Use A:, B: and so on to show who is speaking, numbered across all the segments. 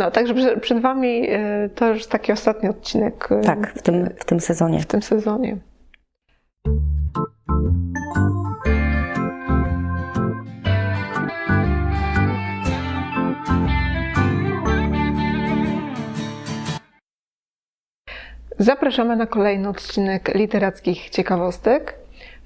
A: No, także przed, Wami e, to już taki ostatni odcinek e,
B: Tak, w tym, w tym sezonie.
A: w tym sezonie. Zapraszamy na kolejny odcinek literackich ciekawostek.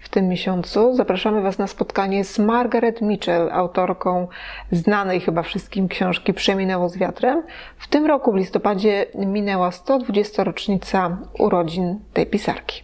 A: W tym miesiącu zapraszamy Was na spotkanie z Margaret Mitchell, autorką znanej chyba wszystkim książki Przeminęło z wiatrem. W tym roku w listopadzie minęła 120. rocznica urodzin tej pisarki.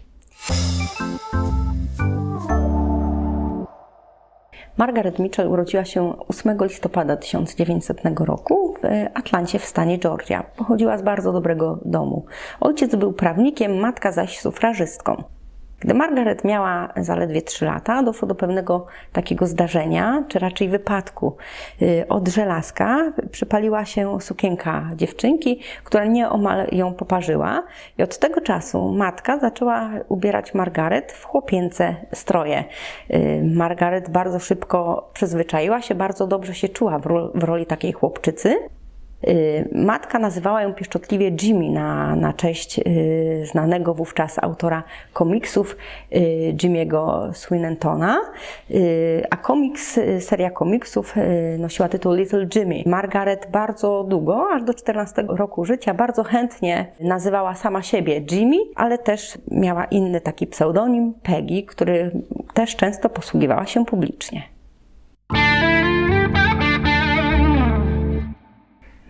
B: Margaret Mitchell urodziła się 8 listopada 1900 roku w Atlancie w stanie Georgia. Pochodziła z bardzo dobrego domu. Ojciec był prawnikiem, matka zaś sufrażystką. Gdy Margaret miała zaledwie 3 lata, doszło do pewnego takiego zdarzenia, czy raczej wypadku. Yy, Od żelazka przypaliła się sukienka dziewczynki, która nieomal ją poparzyła i od tego czasu matka zaczęła ubierać Margaret w chłopięce stroje. Yy, Margaret bardzo szybko przyzwyczaiła się, bardzo dobrze się czuła w roli takiej chłopczycy. Y, Matka nazywała ją pieszczotliwie Jimmy na, na cześć y, znanego wówczas autora komiksów y, Jimmy'ego Swinentona, a komiks, seria komiksów nosiła tytuł Little Jimmy. Margaret bardzo długo, aż do 14 roku życia, bardzo chętnie nazywała sama siebie Jimmy, ale też miała inny taki pseudonim Peggy, który też często posługiwała się publicznie.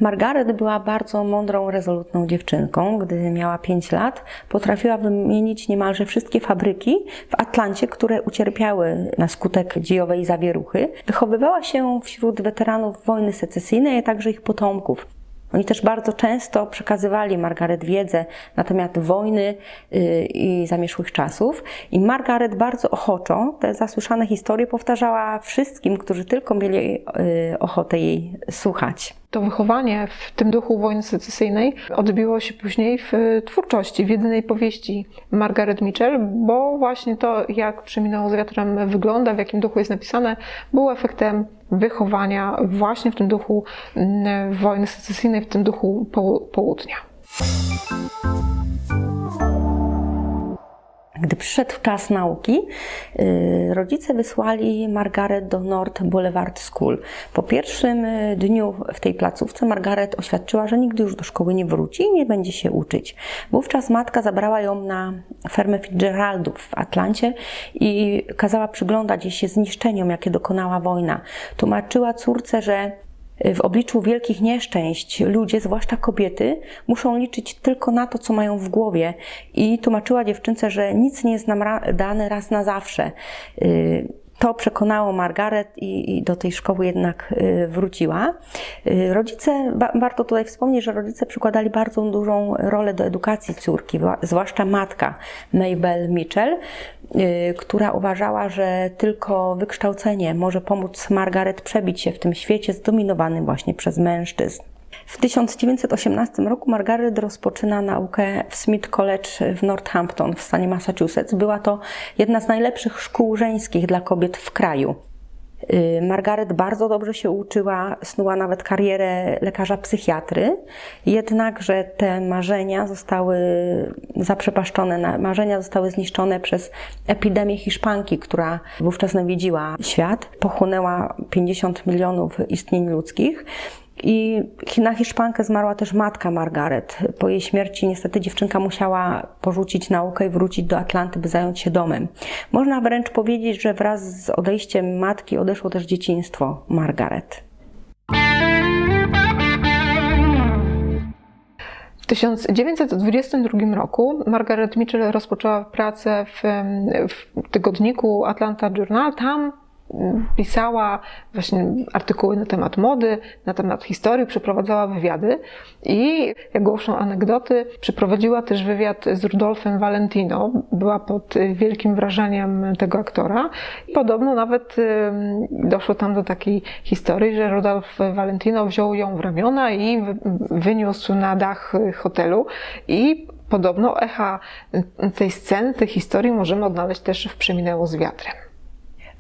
B: Margaret była bardzo mądrą, rezolutną dziewczynką. Gdy miała 5 lat, potrafiła wymienić niemalże wszystkie fabryki w Atlancie, które ucierpiały na skutek dziejowej zawieruchy. Wychowywała się wśród weteranów wojny secesyjnej, a także ich potomków. Oni też bardzo często przekazywali Margaret wiedzę na temat wojny y, i zamieszłych czasów. I Margaret bardzo ochoczo te zasłyszane historie powtarzała wszystkim, którzy tylko mieli y, ochotę jej słuchać.
A: To wychowanie w tym duchu wojny secesyjnej odbiło się później w twórczości, w jedynej powieści Margaret Mitchell, bo właśnie to, jak Przeminęło z wiatrem wygląda, w jakim duchu jest napisane, było efektem wychowania właśnie w tym duchu mm, wojny secesyjnej, w tym duchu poł- południa.
B: Gdy przyszedł czas nauki, y, rodzice wysłali Margaret do North Boulevard School. Po pierwszym y, dniu w tej placówce Margaret oświadczyła, że nigdy już do szkoły nie wróci i nie będzie się uczyć. Wówczas matka zabrała ją na fermę Fitzgeraldów w Atlancie i kazała przyglądać jej się zniszczeniom, jakie dokonała wojna. Tłumaczyła córce, że w obliczu wielkich nieszczęść ludzie, zwłaszcza kobiety, muszą liczyć tylko na to, co mają w głowie. I tłumaczyła dziewczynce, że nic nie jest nam dane raz na zawsze. Y, To przekonało Margaret i, do tej szkoły jednak y, wróciła. Y, Rodzice, wa- warto tutaj wspomnieć, że rodzice przykładali bardzo dużą rolę do edukacji córki, zwłaszcza matka Mabel Mitchell, która uważała, że tylko wykształcenie może pomóc Margaret przebić się w tym świecie zdominowanym właśnie przez mężczyzn. W 1918 roku Margaret rozpoczyna naukę w Smith College w Northampton w stanie Massachusetts. Była to jedna z najlepszych szkół żeńskich dla kobiet w kraju. Y, Margaret bardzo dobrze się uczyła, snuła nawet karierę lekarza psychiatry, jednakże te marzenia zostały zaprzepaszczone, marzenia zostały zniszczone przez epidemię hiszpanki, która wówczas nawiedziła świat, pochłonęła 50 milionów istnień ludzkich. I na hiszpankę zmarła też matka Margaret. Po jej śmierci niestety dziewczynka musiała porzucić naukę i wrócić do Atlanty, by zająć się domem. Można wręcz powiedzieć, że wraz z odejściem matki odeszło też dzieciństwo Margaret.
A: W 1922 roku Margaret Mitchell rozpoczęła pracę w, w tygodniku Atlanta Journal. Tam pisała właśnie artykuły na temat mody, na temat historii, przeprowadzała wywiady i, jak głoszą anegdoty, przeprowadziła też wywiad z Rudolfem Valentino. Była pod wielkim wrażeniem tego aktora. I podobno nawet doszło tam do takiej historii, że Rudolf Valentino wziął ją w ramiona i wy- wyniósł na dach hotelu i Podobno echa tej sceny, tej historii możemy odnaleźć też w Przeminęło z wiatrem.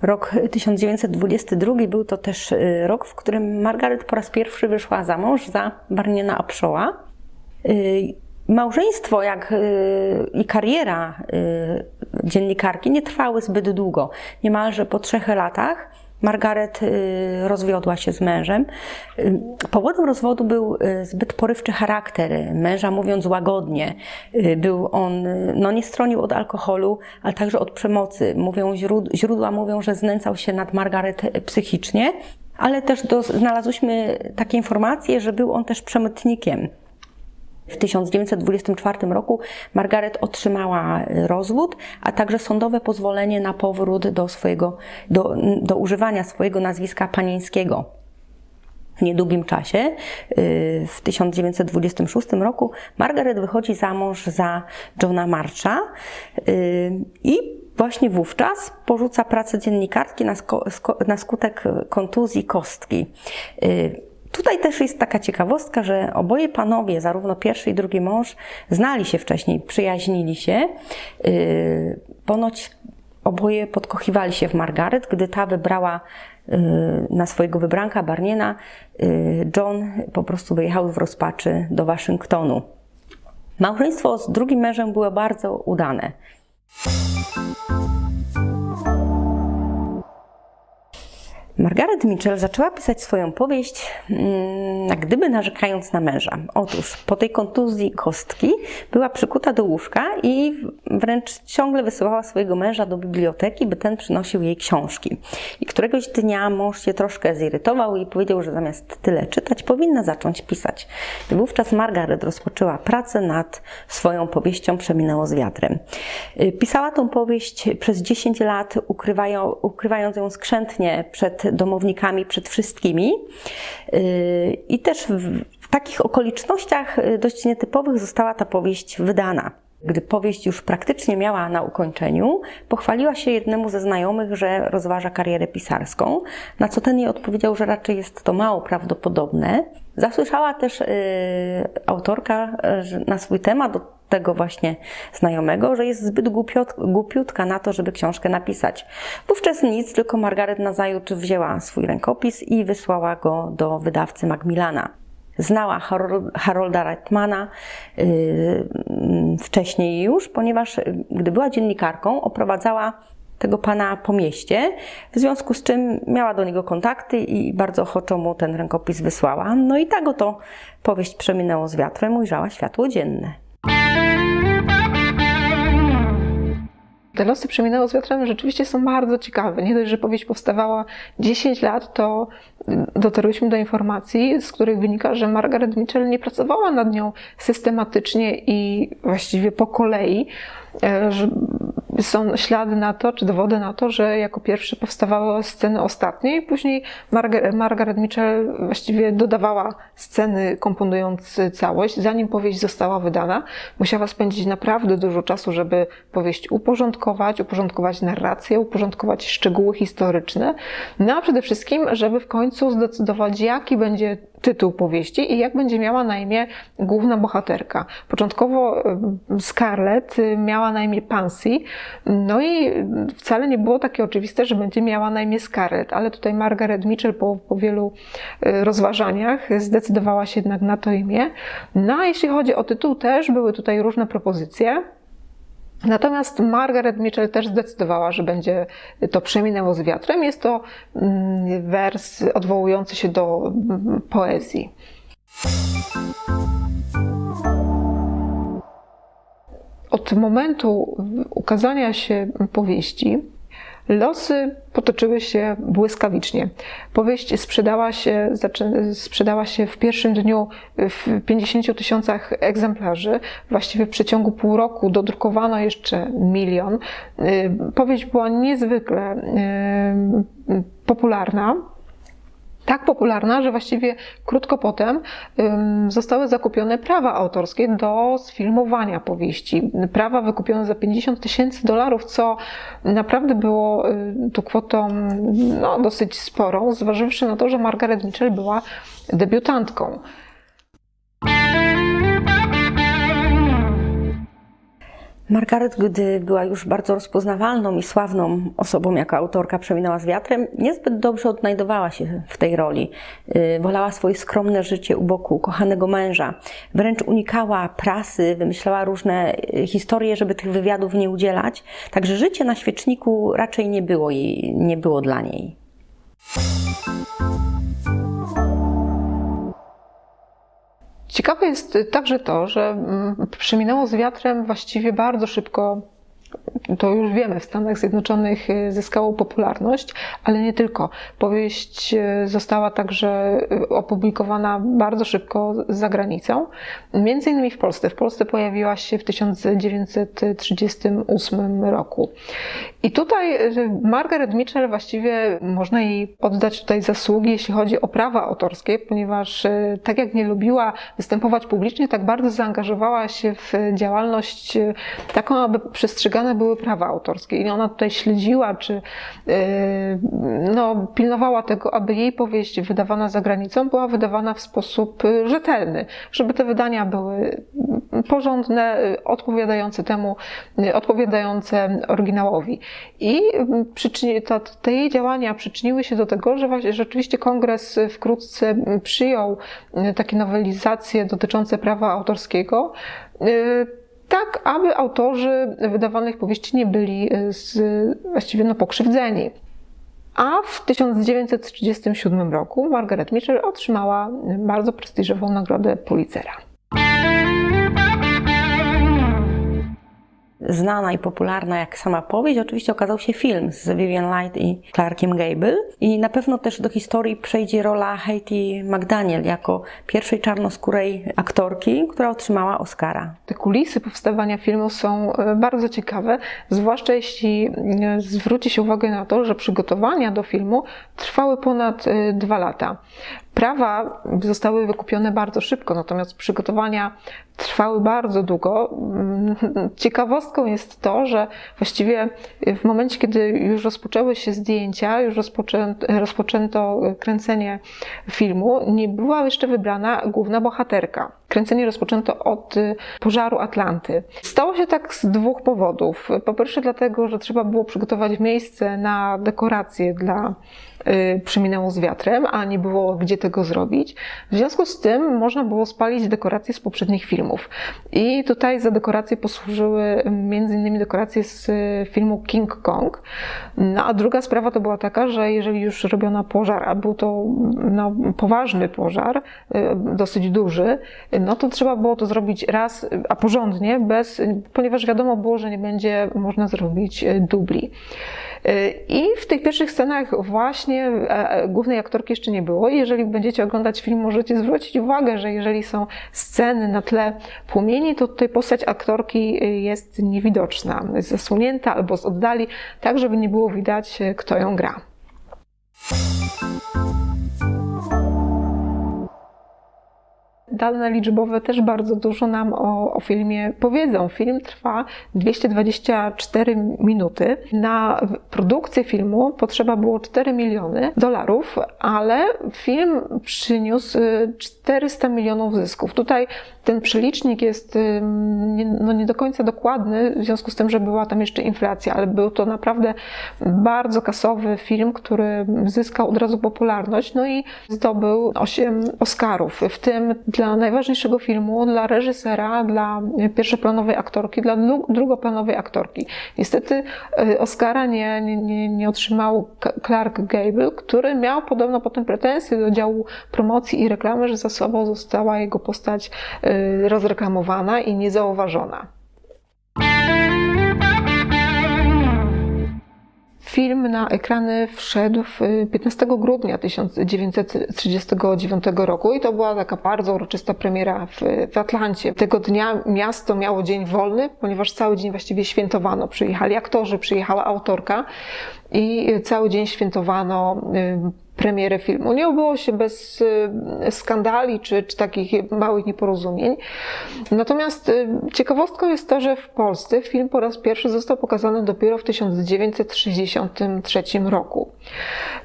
B: Rok 1922 był to też y, rok, w którym Margaret po raz pierwszy wyszła za mąż za Barniena Apshoła. Y, Małżeństwo jak y, i kariera dziennikarki nie trwały zbyt długo. Niemalże po trzech latach Margaret y, rozwiodła się z mężem. Y, Powodem rozwodu był y, zbyt porywczy charakter męża, mówiąc łagodnie. Był on, no nie stronił od alkoholu, ale także od przemocy. Mówią, źród- źródła mówią, że znęcał się nad Margaret psychicznie, ale też do, znalazłyśmy takie informacje, że był on też przemytnikiem. W 1924 roku Margaret otrzymała rozwód, a także sądowe pozwolenie na powrót do, swojego, do, do używania swojego nazwiska panieńskiego. W niedługim czasie, y, w 1926 roku, Margaret wychodzi za mąż za Johna Marcha y, i właśnie wówczas porzuca pracę dziennikarki na, na skutek kontuzji kostki. Y, Tutaj też jest taka ciekawostka, że oboje panowie, zarówno pierwszy i drugi mąż, znali się wcześniej, przyjaźnili się. Yy, Ponoć oboje podkochiwali się w Margaret, gdy ta wybrała yy, na swojego wybranka Barniena. yy, John po prostu wyjechał w rozpaczy do Waszyngtonu. Małżeństwo z drugim mężem było bardzo udane. Margaret Mitchell zaczęła pisać swoją powieść, mm, jak gdyby narzekając na męża. Otóż po tej kontuzji kostki była przykuta do łóżka i wręcz ciągle wysyłała swojego męża do biblioteki, by ten przynosił jej książki. I któregoś dnia mąż się troszkę zirytował i powiedział, że zamiast tyle czytać, powinna zacząć pisać. I wówczas Margaret rozpoczęła pracę nad swoją powieścią Przeminęło z wiatrem. Y, Pisała tą powieść przez 10 lat, ukrywają, ukrywając ją skrzętnie przed domownikami, przed wszystkimi. Y, I też w, takich okolicznościach y, dość nietypowych została ta powieść wydana. Gdy powieść już praktycznie miała na ukończeniu, pochwaliła się jednemu ze znajomych, że rozważa karierę pisarską, na co ten jej odpowiedział, że raczej jest to mało prawdopodobne. Zasłyszała też y, autorka na swój temat tego właśnie znajomego, że jest zbyt głupiutka na to, żeby książkę napisać. Wówczas nic, tylko Margaret nazajutrz wzięła swój rękopis i wysłała go do wydawcy Macmillana. Znała Harol- Harolda Reitmana yy, mm, wcześniej już, ponieważ y, gdy była dziennikarką, oprowadzała tego pana po mieście, w związku z czym miała do niego kontakty i bardzo ochoczo mu ten rękopis wysłała. No i tak oto powieść Przeminęło z wiatrem ujrzała światło dzienne.
A: Te losy przeminęło z wiatrem rzeczywiście są bardzo ciekawe. Nie dość, że powieść powstawała 10 lat, to dotarłyśmy do informacji, z których wynika, że Margaret Mitchell nie pracowała nad nią systematycznie i właściwie po kolei. Są ślady na to, czy dowody na to, że jako pierwsze powstawały sceny ostatnie i później Margaret, Margaret Mitchell właściwie dodawała sceny komponując całość. Zanim powieść została wydana, musiała spędzić naprawdę dużo czasu, żeby powieść uporządkować, uporządkować narrację, uporządkować szczegóły historyczne, no a przede wszystkim, żeby w końcu zdecydować, jaki będzie tytuł powieści i jak będzie miała na imię główna bohaterka. Początkowo Scarlett y, miała na imię Pansy, no i wcale nie było takie oczywiste, że będzie miała na imię Scarlett, ale tutaj Margaret Mitchell po, po wielu y, rozważaniach zdecydowała się jednak na to imię. No a jeśli chodzi o tytuł też, były tutaj różne propozycje. Natomiast Margaret Mitchell też zdecydowała, że będzie to przeminęło z wiatrem. Jest to mm, wers odwołujący się do mm, poezji. Od momentu ukazania się powieści losy potoczyły się błyskawicznie. Powieść sprzedała się, sprzedała się w pierwszym dniu w 50 tysiącach egzemplarzy. Właściwie w przeciągu pół roku dodrukowano jeszcze milion. Y, Powieść była niezwykle y, popularna tak popularna, że właściwie krótko potem zostały zakupione prawa autorskie do sfilmowania powieści. Prawa wykupione za 50 tysięcy dolarów, co naprawdę było y, tu kwotą no, dosyć sporą, zważywszy na to, że Margaret Mitchell była debiutantką.
B: Margaret, gdy była już bardzo rozpoznawalną i sławną osobą jako autorka Przeminęła z wiatrem, niezbyt dobrze odnajdowała się w tej roli. Y, Wolała swoje skromne życie u boku kochanego męża. Wręcz unikała prasy, wymyślała różne y, historie, żeby tych wywiadów nie udzielać. Także życie na świeczniku raczej nie było, jej, nie było dla niej.
A: Ciekawe jest także to, że mm, przeminęło z wiatrem właściwie bardzo szybko. To już wiemy, w Stanach Zjednoczonych y, zyskało popularność, ale nie tylko. Powieść y, została także y, opublikowana bardzo szybko za granicą, między innymi w Polsce. W Polsce pojawiła się w 1938 roku. I tutaj Margaret Mitchell właściwie można jej oddać tutaj zasługi, jeśli chodzi o prawa autorskie, ponieważ tak jak nie lubiła występować publicznie, tak bardzo zaangażowała się w działalność taką, aby były prawa autorskie. I ona tutaj śledziła, czy y, no, pilnowała tego, aby jej powieść wydawana za granicą była wydawana w sposób y, rzetelny, żeby te wydania były porządne, y, odpowiadające temu, odpowiadające oryginałowi. I mm, przyczyni, te jej działania przyczyniły się do tego, że właśnie rzeczywiście kongres wkrótce mm, przyjął takie nowelizacje dotyczące prawa autorskiego. Tak, aby autorzy wydawanych powieści nie byli y, z, właściwie no, pokrzywdzeni. A w 1937 roku Margaret Mitchell otrzymała y, bardzo prestiżową nagrodę Pulitzera.
B: Znana i popularna jak sama powieść, oczywiście okazał się film z Vivian Light i Clarkiem Gable. I na pewno też do historii przejdzie rola Haiti McDaniel jako pierwszej czarnoskórej aktorki, która otrzymała Oscara.
A: Te kulisy powstawania filmu są e, bardzo ciekawe, zwłaszcza jeśli e, zwróci się uwagę na to, że przygotowania do filmu trwały ponad e, dwa lata. Prawa zostały wykupione bardzo szybko, natomiast przygotowania trwały bardzo długo. Mm, Ciekawostką jest to, że właściwie w momencie, kiedy już rozpoczęły się zdjęcia, już rozpoczęto, rozpoczęto kręcenie filmu, nie była jeszcze wybrana główna bohaterka. Kręcenie rozpoczęto od pożaru Atlanty. Stało się tak z dwóch powodów. Po pierwsze, dlatego, że trzeba było przygotować miejsce na dekoracje dla Przeminęło z wiatrem, a nie było gdzie tego zrobić. W związku z tym można było spalić dekoracje z poprzednich filmów. I tutaj za dekoracje posłużyły innymi dekoracje z y, filmu King Kong. No, a druga sprawa to była taka, że jeżeli już robiono pożar, a był to no, poważny pożar, y, dosyć duży, no to trzeba było to zrobić raz, a porządnie, bez, ponieważ wiadomo było, że nie będzie można zrobić y, dubli. Y, I w tych pierwszych scenach właśnie e, e, głównej aktorki jeszcze nie było. I Jeżeli będziecie oglądać film, możecie zwrócić uwagę, że jeżeli są sceny na tle płomieni, to tutaj postać aktorki y, jest niewidoczna, jest zasłonięta albo z oddali, tak żeby nie było widać, kto ją gra. Dane liczbowe też bardzo dużo nam o, o filmie powiedzą. Film trwa 224 minuty. Na produkcję filmu potrzeba było 4 miliony dolarów, ale film przyniósł y, 400 milionów zysków. Tutaj ten przelicznik jest y, no nie do końca dokładny, w związku z tym, że była tam jeszcze inflacja, ale był to naprawdę bardzo kasowy film, który zyskał od razu popularność, no i zdobył 8 Oscarów, w tym dla najważniejszego filmu, dla reżysera, dla pierwszoplanowej aktorki, dla dru- drugoplanowej aktorki. Niestety y, Oscara nie, nie, nie, otrzymał Clark Gable, który miał podobno potem pretensje do działu promocji i reklamy, że za sobą została jego postać y, rozreklamowana i niezauważona. Film na ekrany wszedł w y, 15 grudnia 1939 roku i to była taka bardzo uroczysta premiera w, w Atlancie. Tego dnia miasto miało dzień wolny, ponieważ cały dzień właściwie świętowano. Przyjechali aktorzy, przyjechała autorka i cały dzień świętowano y, premierę filmu. Nie obyło się bez y, skandali czy, czy takich małych nieporozumień. Natomiast y, ciekawostką jest to, że w Polsce film po raz pierwszy został pokazany dopiero w 1963 roku.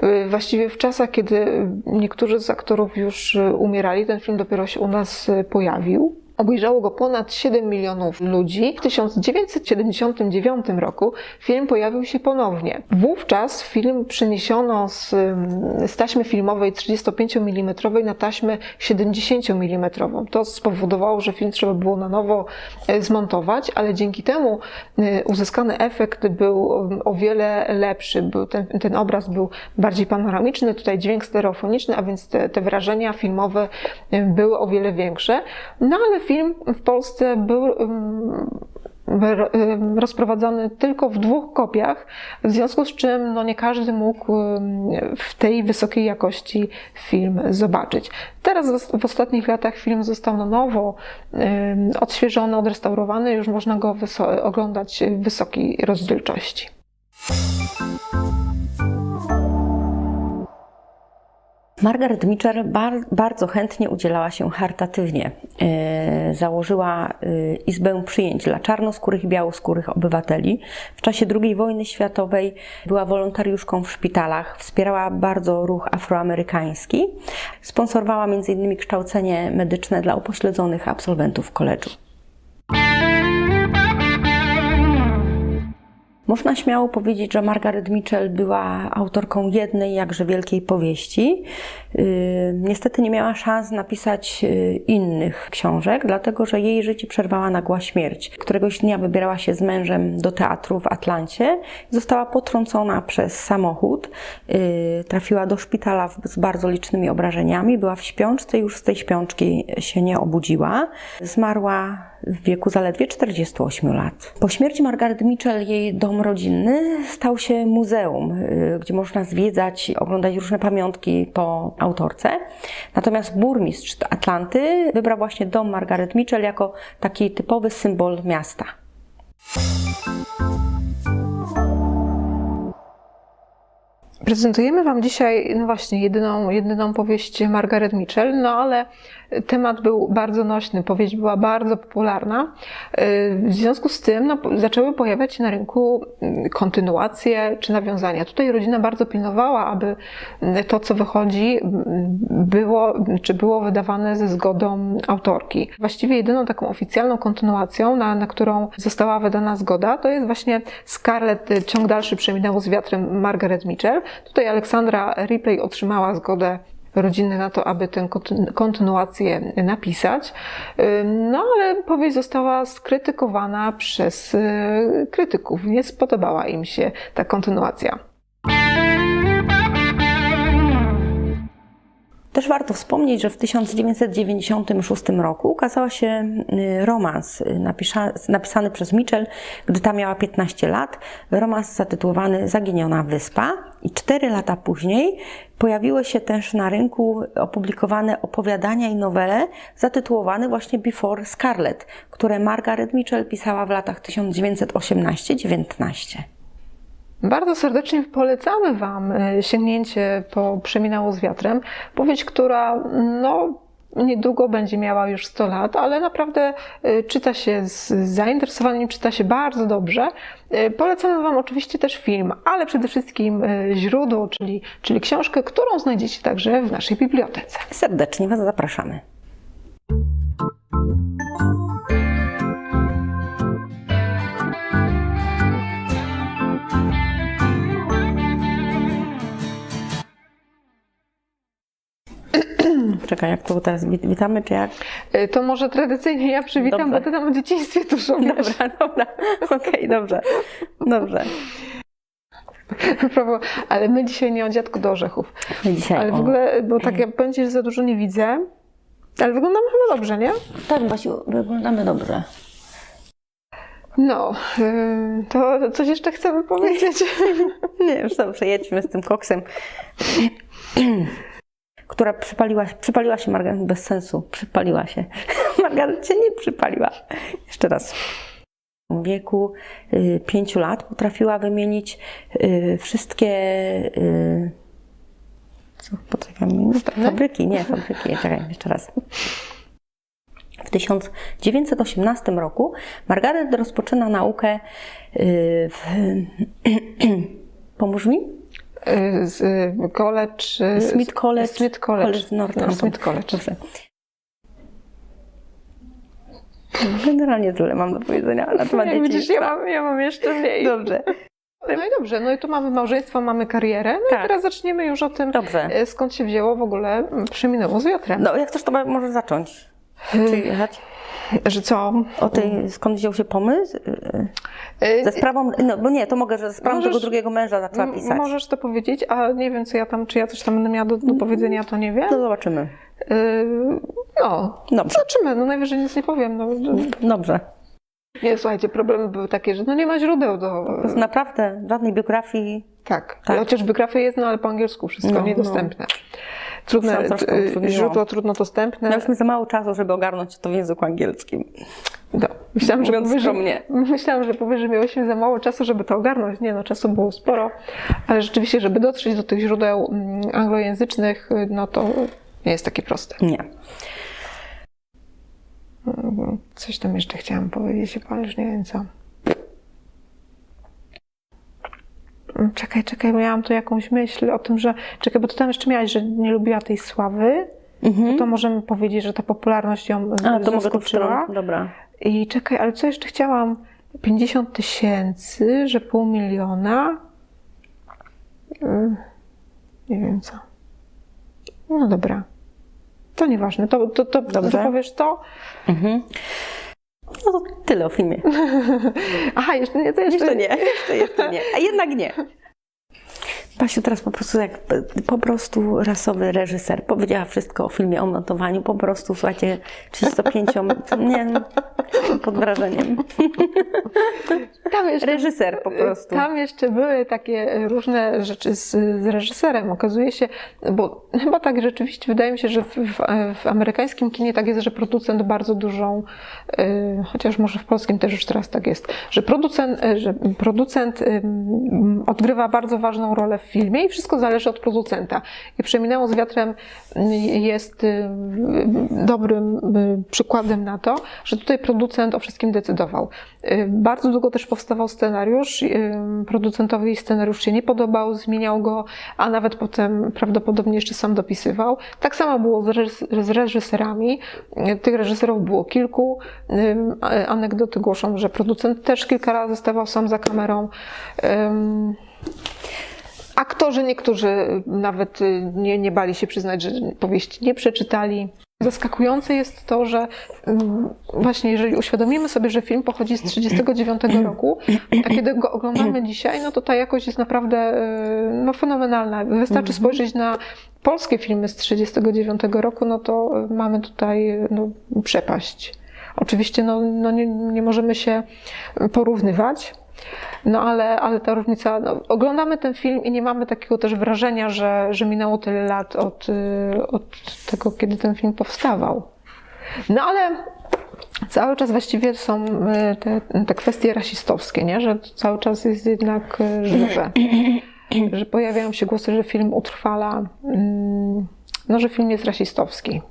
A: Y, Właściwie w czasach, kiedy niektórzy z aktorów już umierali, ten film dopiero się u nas pojawił. Obejrzało go ponad 7 milionów ludzi. W 1979 roku film pojawił się ponownie. Wówczas film przeniesiono z, z taśmy filmowej 35 mm na taśmę 70 mm. To spowodowało, że film trzeba było na nowo e, zmontować, ale dzięki temu e, uzyskany efekt był ym, o wiele lepszy. Był ten, ten obraz był bardziej panoramiczny, tutaj dźwięk stereofoniczny, a więc te, te wrażenia filmowe y, były o wiele większe. No ale film w Polsce był ym, ro- ym, rozprowadzony tylko w dwóch kopiach, w związku z czym no, nie każdy mógł w tej wysokiej jakości film zobaczyć. Teraz w- ostatnich latach film został na nowo odświeżony, odrestaurowany, już można go oglądać w wysokiej rozdzielczości.
B: Margaret Mitchell bar, bardzo chętnie udzielała się charytatywnie. E, założyła e, Izbę Przyjęć dla czarnoskórych i białoskórych obywateli. W czasie II wojny światowej była wolontariuszką w szpitalach, wspierała bardzo ruch afroamerykański. Sponsorowała m.in. kształcenie medyczne dla upośledzonych absolwentów koledżu. Można śmiało powiedzieć, że Margaret Mitchell była autorką jednej jakże wielkiej powieści. Yy, Niestety nie miała szans napisać yy, innych książek, dlatego że jej życie przerwała nagła śmierć. Któregoś dnia wybierała się z mężem do teatru w Atlancie, została potrącona przez samochód, yy, trafiła do szpitala z bardzo licznymi obrażeniami, była w śpiączce i już z tej śpiączki się nie obudziła. Zmarła w wieku zaledwie 48 lat. Po śmierci Margaret Mitchell jej dom rodzinny stał się muzeum, y, gdzie można zwiedzać, oglądać różne pamiątki po autorce. Natomiast burmistrz Atlanty wybrał właśnie dom Margaret Mitchell jako taki typowy symbol miasta.
A: Prezentujemy Wam dzisiaj, no właśnie, jedyną, jedyną powieść Margaret Mitchell, no ale temat był bardzo nośny, powieść była bardzo popularna. W związku z tym no, zaczęły pojawiać się na rynku mm, kontynuacje czy nawiązania. Tutaj rodzina bardzo pilnowała, aby to, co wychodzi, mm, było, czy było wydawane ze zgodą autorki. Właściwie jedyną taką oficjalną kontynuacją, na, na którą została wydana zgoda, to jest właśnie Scarlett, y, ciąg dalszy przeminęło z wiatrem Margaret Mitchell. Tutaj Aleksandra Ripley otrzymała zgodę rodziny na to, aby tę konty- kontynuację napisać. No ale powieść została skrytykowana przez y, krytyków. Nie spodobała im się ta kontynuacja.
B: Też warto wspomnieć, że w 1996 roku ukazał się y, romans y, napisany przez Mitchell, gdy ta miała 15 lat. Romans zatytułowany Zaginiona Wyspa. I 4 lata później pojawiły się też na rynku opublikowane opowiadania i nowele zatytułowane właśnie Before Scarlet, które Margaret Mitchell pisała w latach 1918-19.
A: Bardzo serdecznie polecamy Wam y, sięgnięcie po Przeminało z wiatrem. Powieść, która no, niedługo będzie miała już 100 lat, ale naprawdę y, czyta się z zainteresowaniem, czyta się bardzo dobrze. Y, Polecamy Wam oczywiście też film, ale przede wszystkim źródło, czyli, czyli książkę, którą znajdziecie także w naszej bibliotece.
B: Serdecznie Was zapraszamy. Czekaj, jak to teraz wit- witamy, czy jak?
A: Y, To może tradycyjnie ja przywitam,
B: Dobrze.
A: bo Ty tam o dzieciństwie dużo wiesz.
B: Dobra, dobra, okej, dobrze, dobrze.
A: Prawo, ale my dzisiaj nie o dziadku do orzechów.
B: Dzisiaj
A: Ale w ogóle, bo tak ja powiem Ci, że za dużo nie widzę, ale wyglądamy chyba dobrze, nie?
B: Tak, Basiu, wyglądamy dobrze.
A: No, yy, to coś jeszcze chcemy powiedzieć.
B: Nie, już dobrze, jedźmy z tym koksem. Która przypaliła, przypaliła się Margaret bez sensu. Przypaliła się. Margaret się nie przypaliła. Jeszcze raz. W wieku y, pięciu lat potrafiła wymienić y, wszystkie. Y, co potrafiłam wymienić? Fabryki, nie, fabryki. Czekaj, jeszcze raz. W 1918 roku Margaret rozpoczyna naukę w. Pomóż mi?
A: Z college...
B: Smith College.
A: Smith College.
B: College Northampton.
A: No, Smith College.
B: Dobrze. Generalnie tyle mam do powiedzenia na temat
A: Jak widzisz, ja mam, ja mam jeszcze mniej.
B: Dobrze.
A: No i dobrze, no i tu mamy małżeństwo, mamy karierę. No
B: Tak.
A: i teraz zaczniemy już o tym,
B: Dobrze.
A: e, skąd się wzięło w ogóle Przeminęło z wiatrem.
B: No, jak chcesz, to możesz zacząć. Czy jechać?
A: Że co?
B: O tej, skąd wziął się pomysł?
A: E,
B: Ze sprawą, no bo nie, to mogę, że ze sprawą
A: Możesz-
B: tego drugiego męża zaczęła pisać.
A: Możesz to powiedzieć, a nie wiem, co ja tam, czy ja coś tam będę miała do, do powiedzenia, to nie wiem.
B: To zobaczymy.
A: E, No,
B: Dobrze.
A: zobaczymy, no najwyżej nic nie powiem. No,
B: Dobrze.
A: nie, słuchajcie, problemy były takie, że no nie ma źródeł do...
B: To jest naprawdę żadnej biografii.
A: Tak,
B: Tak.
A: chociaż biografia jest, no ale po angielsku wszystko
B: No,
A: niedostępne. Trudne,
B: utrudniło.
A: źródła trudno dostępne.
B: Miałyśmy za mało czasu, żeby ogarnąć to w języku angielskim.
A: No, myślałam, że że,
B: skromnie.
A: myślałam, że że miałyśmy za mało czasu, żeby to ogarnąć. Nie no, czasu było sporo, ale rzeczywiście, żeby dotrzeć do tych źródeł mm, anglojęzycznych, y, no to nie jest takie proste.
B: Nie.
A: Mhm. Coś tam jeszcze chciałam powiedzieć, ale już nie wiem co. Mm, Czekaj, czekaj, miałam tu jakąś myśl o tym, że. Czekaj, bo ty tam jeszcze miałaś, że nie lubiła tej sławy.
B: Mhm.
A: To możemy powiedzieć, że ta popularność ją
B: A, to to
A: zaskoczyła.
B: Dobra.
A: I czekaj, ale co jeszcze chciałam? 50 tysięcy, że pół miliona. Mm, Nie wiem co. No dobra. To nieważne. To, to, to,
B: Dobrze.
A: to powiesz to?
B: Mhm. No to tyle o filmie.
A: Aha, jeszcze nie, to jeszcze,
B: Jeszcze nie, jeszcze, jeszcze nie. A jednak nie. Basiu teraz po prostu jak po prostu rasowy reżyser powiedziała wszystko o filmie, o montowaniu, po prostu słuchajcie, 35, nie pod wrażeniem.
A: Tam jeszcze,
B: Reżyser po prostu.
A: Tam jeszcze były takie różne rzeczy z, z reżyserem. Okazuje się, bo chyba tak rzeczywiście wydaje mi się, że w, w, w amerykańskim kinie tak jest, że producent bardzo dużą, y, chociaż może w polskim też już teraz tak jest, że producent, y, że producent ym, odgrywa bardzo ważną rolę w filmie i wszystko zależy od producenta. I Przeminęło z wiatrem y, jest y, dobrym y, przykładem na to, że tutaj producent o wszystkim decydował. Bardzo długo też powstawał scenariusz. Producentowi scenariusz się nie podobał, zmieniał go, a nawet potem prawdopodobnie jeszcze sam dopisywał. Tak samo było z, reżys- z reżyserami. Tych reżyserów było kilku. Anegdoty głoszą, że producent też kilka razy stawał sam za kamerą. Ym, Aktorzy niektórzy nawet y, nie, nie bali się przyznać, że powieści nie przeczytali. Zaskakujące jest to, że mm, właśnie jeżeli uświadomimy sobie, że film pochodzi z 1939 roku, a kiedy go oglądamy dzisiaj, no to ta jakość jest naprawdę y, no, fenomenalna. Wystarczy spojrzeć na polskie filmy z 1939 roku, no to y, mamy tutaj y, no, przepaść. Oczywiście no, no nie, nie możemy się porównywać, no ale, ale ta różnica, no, oglądamy ten film i nie mamy takiego też wrażenia, że, że minęło tyle lat od, y, od tego, kiedy ten film powstawał. No ale cały czas właściwie są y, te, te kwestie rasistowskie, nie? że cały czas jest jednak y, żywe. Że pojawiają się głosy, że film utrwala, mm, no, że film jest rasistowski.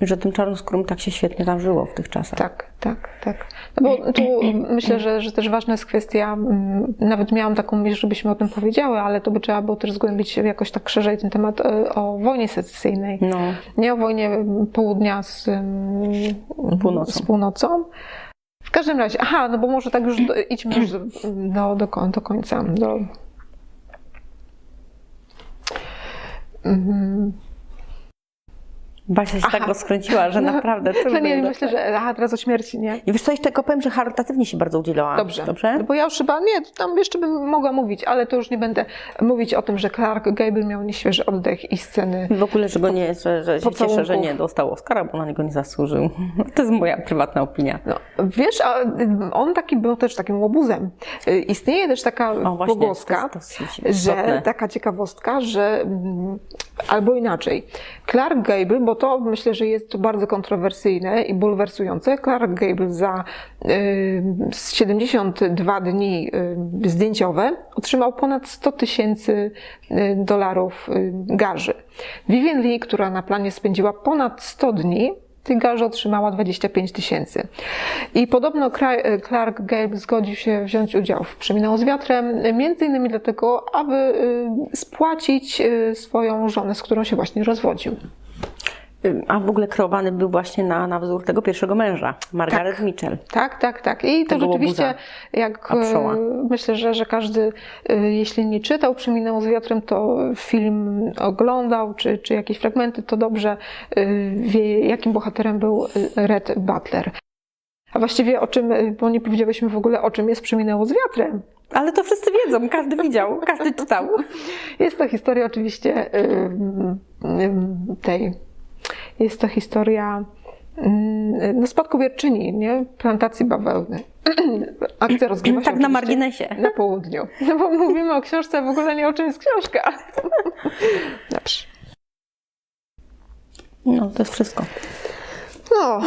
B: Że tym czarnoskórym tak się świetnie tam żyło w tych czasach.
A: Tak, tak, tak. No bo tu myślę, że, że też ważna jest kwestia, mm, nawet miałam taką myśl, żebyśmy o tym powiedziały, ale to by trzeba było też zgłębić jakoś tak szerzej ten temat e, o wojnie secesyjnej.
B: No,
A: Nie o wojnie południa z mm,
B: Północą.
A: Z północą. W każdym razie, aha, no bo może tak już do, idźmy już do, do, do, do końca. Do... Mhm.
B: Basia się tak
A: Aha.
B: rozkręciła, że naprawdę
A: No
B: trudno
A: nie,
B: jej
A: myślę, że aha, teraz o śmierci, nie?
B: I wiesz co, jeszcze tylko powiem, że charytatywnie się bardzo udzielała.
A: Dobrze.
B: Dobrze?
A: No Bo ja już chyba, nie, tam jeszcze bym mogła mówić, ale to już nie będę mówić o tym, że Clark Gable miał nieświeży oddech i sceny.
B: W ogóle, że go nie, że, że się cieszę, że nie dostał Oscara, bo na niego nie zasłużył. To jest moja prywatna opinia.
A: No, wiesz, a on taki był też takim łobuzem. Y, Istnieje też taka
B: O, właśnie,
A: pogłoska,
B: to jest dosyć
A: że
B: istotne.
A: taka ciekawostka, że mm, albo inaczej. Clark Gable, bo to myślę, że jest to bardzo kontrowersyjne i bulwersujące. Clark Gable za y, 72 dni y, zdjęciowe otrzymał ponad 100 tysięcy y, dolarów y, garzy. Vivian Lee, która na planie spędziła ponad 100 dni, tych garzy otrzymała 25 tysięcy. I podobno Clark Gable zgodził się wziąć udział w Przeminęło z wiatrem, między innymi dlatego, aby y, spłacić y, swoją żonę, z którą się właśnie rozwodził.
B: A w ogóle kreowany był właśnie na, na wzór tego pierwszego męża, Margaret
A: Tak.
B: Mitchell.
A: Tak, tak, tak. I to rzeczywiście,
B: łobuza.
A: jak
B: Apszoła.
A: e, myślę, że, że każdy, e, jeśli nie czytał Przeminęło z wiatrem, to film oglądał, czy, czy jakieś fragmenty, to dobrze e, wie, jakim bohaterem był Red Butler. A właściwie o czym, bo nie powiedziałyśmy w ogóle, o czym jest Przeminęło z wiatrem.
B: Ale to wszyscy wiedzą, każdy widział, każdy czytał.
A: Jest to historia oczywiście tej. Jest to historia ym, no, spadkobierczyni, nie? plantacji bawełny. Akcja rozgrywa się
B: Tak na marginesie.
A: Na południu. No bo mówimy o książce, w ogóle nie o czym jest książka. Dobrze.
B: No, to jest wszystko.
A: No,